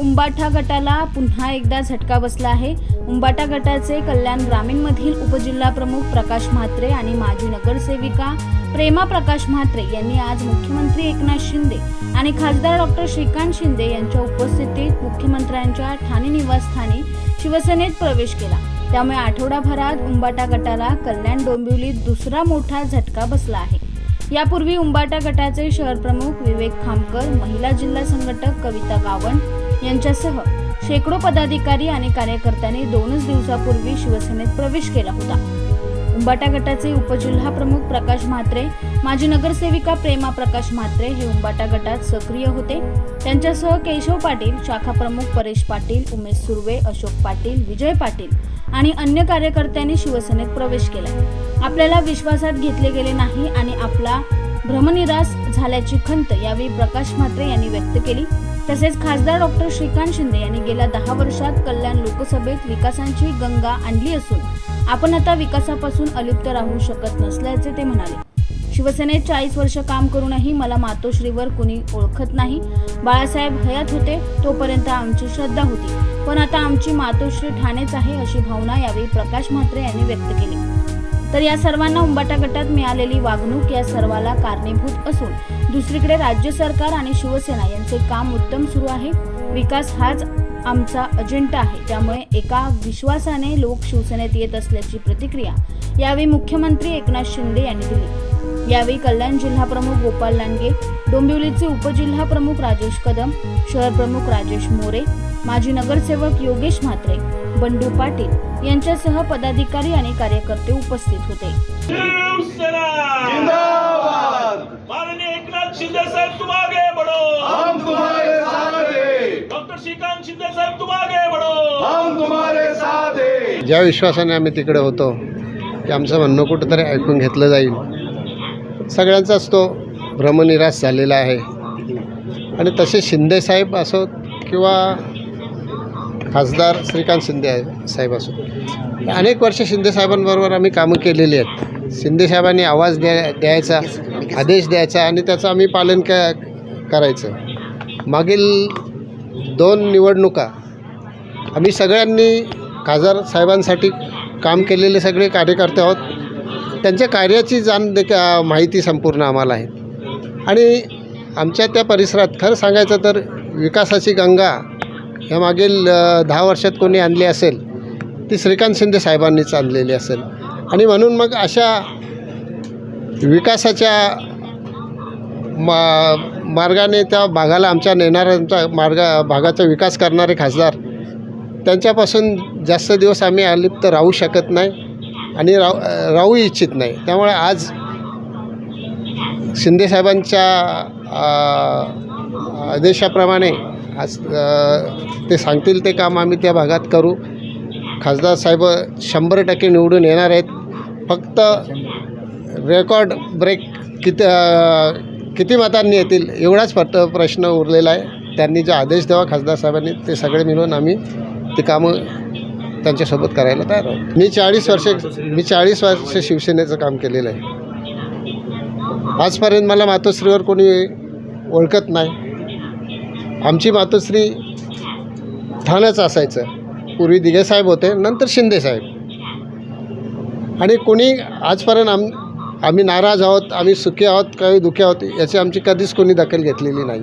उंबाठा गटाला पुन्हा एकदा झटका बसला आहे. उंबाटा गटाचे कल्याण ग्रामीणमधील उपजिल्हा प्रमुख प्रकाश म्हात्रे आणि माजी नगरसेविका प्रेमा प्रकाश म्हात्रे यांनी आज मुख्यमंत्री एकनाथ शिंदे आणि खासदार डॉक्टर श्रीकांत शिंदे यांच्या उपस्थितीत मुख्यमंत्र्यांच्या ठाणे निवासस्थानी शिवसेनेत प्रवेश केला. त्यामुळे आठवडाभरात उंबाटा गटाला कल्याण डोंबिवलीत दुसरा मोठा झटका बसला आहे. यापूर्वी उंबाटा गटाचे शहर प्रमुख विवेक खामकर महिला जिल्हा संघटक कविता गावण यांच्यासह शेकडो पदाधिकारी आणि कार्यकर्त्यांनी दोनच दिवसापूर्वी शिवसेनेत प्रवेश केला होता. उंबाटा गटाचे उपजिल्हा प्रमुख प्रकाश म्हात्रे माजी नगरसेविका प्रेमा प्रकाश म्हात्रे हे उंबाटा गटात सक्रिय होते. त्यांच्यासह केशव पाटील शाखा प्रमुख परेश पाटील उमेश सुर्वे अशोक पाटील विजय पाटील आणि अन्य कार्यकर्त्यांनी शिवसेनेत प्रवेश केला. आपल्याला विश्वासात घेतले गेले नाही आणि आपला भ्रमनिरास झाल्याची खंत यावेळी प्रकाश म्हात्रे यांनी व्यक्त केली. तसेच खासदार डॉक्टर श्रीकांत शिंदे यांनी गेल्या दहा वर्षात कल्याण लोकसभेत विकासांची गंगा आणली असून आपण आता विकासापासून अलिप्त राहू शकत नसल्याचे ते म्हणाले. शिवसेनेत चाळीस वर्ष काम करूनही मला मातोश्रीवर कुणी ओळखत नाही. बाळासाहेब हयात होते तोपर्यंत आमची श्रद्धा होती. पण आता आमची मातोश्री ठाणेच आहे अशी भावना यावेळी प्रकाश म्हात्रे यांनी व्यक्त केली. तर या सर्वांना उंबाटा गटात मिळालेली वागणूक या सर्वाला कारणीभूत असून दुसरीकडे राज्य सरकार आणि शिवसेना यांचे काम उत्तम सुरू आहे. विकास हाच आमचा अजेंडा आहे. त्यामुळे एका विश्वासाने लोक शिवसेनेत येत असल्याची प्रतिक्रिया यावेळी मुख्यमंत्री एकनाथ शिंदे यांनी दिली. यावेळी कल्याण जिल्हा प्रमुख गोपाल लांडगे डोंबिवलीचे उपजिल्हा प्रमुख राजेश कदम शहर प्रमुख राजेश मोरे माजी नगरसेवक योगेश म्हात्रे बंडू पाटील यांच्यासह पदाधिकारी आणि कार्यकर्ते उपस्थित होते. शिवसेना जिंदाबाद! माननीय एकनाथ शिंदे साहेब तुम आगे बढ़ो! हम तुम्हारे साथ हैं! डॉक्टर श्रीकांत शिंदे साहेब तुम आगे बढ़ो! हम तुम्हारे साथ हैं! ज्या विश्वासाने आम्ही तिकडे होतो की आमचं म्हणणं कुठंतरी ऐकून घेतलं जाईल. सगळ्यांचाच तो भ्रमनिराश झालेला आहे. आणि तसे शिंदेसाहेब असोत किंवा खासदार श्रीकांत शिंदे आहे- साहेब असो अनेक वर्ष शिंदेसाहेबांबरोबर आम्ही कामं केलेली आहेत. शिंदेसाहेबांनी आवाज द्या द्यायचा आदेश द्यायचा आणि त्याचं आम्ही पालन क करायचं. मागील दोन निवडणुका आम्ही सगळ्यांनी खासदार साहेबांसाठी काम केलेले सगळे कार्यकर्ते आहोत. त्यांच्या कार्याची जाण देख माहिती संपूर्ण आम्हाला आहे. आणि आमच्या त्या परिसरात खरं सांगायचं तर विकासाची गंगा ह्या मागील दहा वर्षात कोणी आणली असेल ती श्रीकांत शिंदे साहेबांनीच आणलेली असेल. आणि म्हणून मग अशा विकासाच्या मा मार्गाने त्या भागाला आमच्या नेणाऱ्यांचा मार्ग भागाचा विकास करणारे खासदार त्यांच्यापासून जास्त दिवस आम्ही अलिप्त राहू शकत नाही आणि राहू राहू इच्छित नाही. त्यामुळे आज शिंदेसाहेबांच्या आदेशाप्रमाणे आज ते सांगतील ते काम आम्ही त्या भागात करू. खासदार साहेब शंभर टक्के निवडून येणार आहेत. फक्त रेकॉर्ड ब्रेक किती किती मतांनी येतील एवढाच फक्त प्रश्न उरलेला आहे. त्यांनी जे आदेश द्यावा खासदार साहेबांनी ते सगळे मिळून आम्ही ते कामं त्यांच्यासोबत करायला तयार आहोत. मी चाळीस वर्षे मी चाळीस वर्ष शिवसेनेचं काम केलेलं आहे. आजपर्यंत मला मातोश्रीवर कोणी ओळखत नाही. आमची मातोश्री ठाण्याचं असायचं. पूर्वी दिघे साहेब होते नंतर शिंदे साहेब. आणि कोणी आजपर्यंत आम आम्ही नाराज आहोत आम्ही सुखी आहोत काही दुखी आहोत याची आमची कधीच कोणी दखल घेतलेली नाही.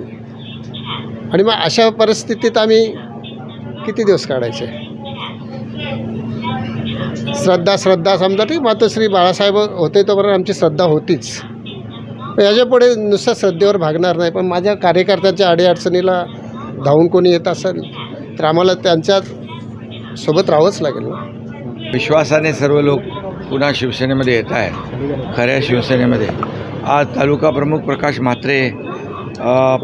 आणि मग अशा परिस्थितीत आम्ही किती दिवस काढायचे? श्रद्धा श्रद्धा समजा ती मातोश्री बाळासाहेब होते तोपर्यंत आमची श्रद्धा होतीच. याच्यापुढे नुसतं श्रद्धेवर भागणार नाही पण माझ्या कार्यकर्त्यांच्या अडीअडचणीला धावून कोणी येत असेल तर आम्हाला त्यांच्यासोबत राहावंच लागेल ना. विश्वासाने सर्व लोक पुन्हा शिवसेनेमध्ये येत आहेत खऱ्या शिवसेनेमध्ये. आज तालुका प्रमुख प्रकाश म्हात्रे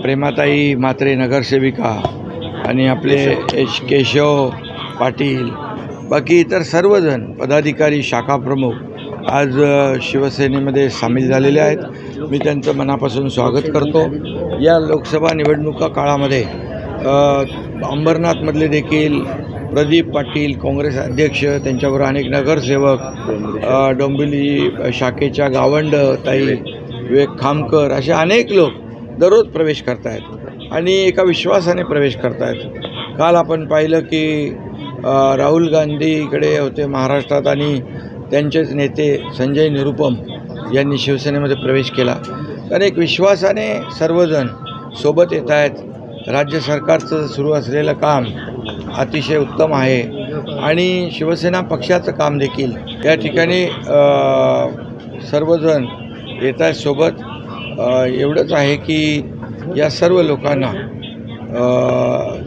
प्रेमाताई म्हात्रे नगरसेविका आणि आपले एश केशव पाटील बाकी इतर सर्वजण पदाधिकारी शाखा प्रमुख आज शिवसेनेमध्ये सामील झालेले आहेत. मी त्यांचं मनापासून स्वागत करतो. या लोकसभा निवडणुका काळामध्ये अंबरनाथमधले देखील प्रदीप पाटील काँग्रेस अध्यक्ष त्यांच्याबरोबर अनेक नगरसेवक डोंबिवली शाखेच्या गावंड ताई विवेक खामकर असे अनेक लोक दररोज प्रवेश करत आहेत आणि एका विश्वासाने प्रवेश करत आहेत काल आपण पाहिलं की राहुल गांधी इकडे होते महाराष्ट्रात आणि त्यांचेच नेते संजय निरुपम यांनी शिवसेनेमध्ये प्रवेश केला. तर एक विश्वासाने सर्वजण सोबत येत आहेत. राज्य सरकारचं सुरू असलेलं काम अतिशय उत्तम आहे. आणि शिवसेना पक्षाचं काम देखील. या ठिकाणी सर्वजण येत आहेत सोबत. एवढंच आहे की या सर्व लोकांना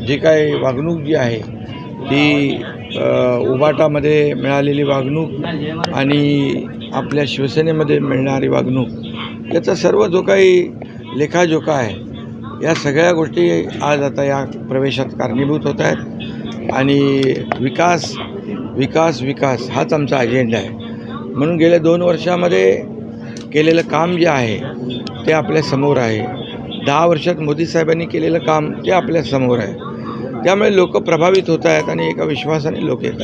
जी काही वागणूक जी आहे ती उभाटामध्ये उबाटामध्ये मिळालेली वागणूक आणि आपल्या शिवसेनेमध्ये मिळणारी वागणूक याचा सर्व जो काही लेखाजोखा आहे या सगळ्या गोष्टी आज आता या प्रवेशात कारणीभूत होत आहेत. आणि विकास विकास विकास हाच आमचा अजेंडा आहे. म्हणून गेल्या दोन वर्षामध्ये केलेलं काम जे आहे ते आपल्यासमोर आहे. दहा वर्षात मोदी साहेबांनी केलेलं काम ते आपल्यासमोर आहे. त्यामुळे लोक प्रभावित होत आहेत आणि एका विश्वासाने लोक येत आहेत.